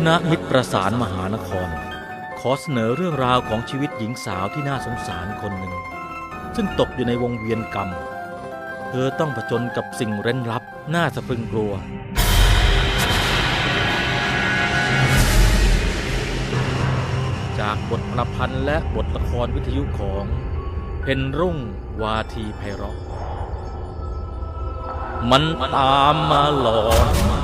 คณะมิตรประสานมหานคร ขอเสนอเรื่องราวของชีวิตหญิงสาวที่น่าสงสารคนหนึ่ง ซึ่งตกอยู่ในวงเวียนกรรม เธอต้องผจญกับสิ่งเร้นลับ น่าสะพรึงกลัว จากบทประพันธ์และบทละครวิทยุของเพนรุ่งวาทีไพเราะมันตามมาหลอน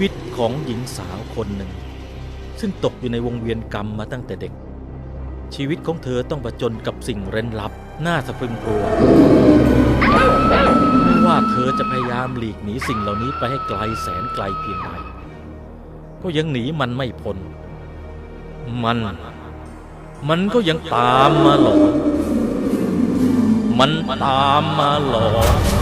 วิตของหญิงสาวคนหนึ่ง ซึ่งตกอยู่ในวงเวียนกรรมมาตั้งแต่เด็ก ชีวิตของเธอต้องประจนกับสิ่งเร้นลับน่าสะพรึงกลัวไม่ว่าเธอจะพยายามหลีกหนีสิ่งเหล่านี้ไปให้ไกลแสนไกลเพียงใดก็ยังหนีมันไม่พ้นมัน มันก็ยังตามมาหลอนมันตามมาหลอน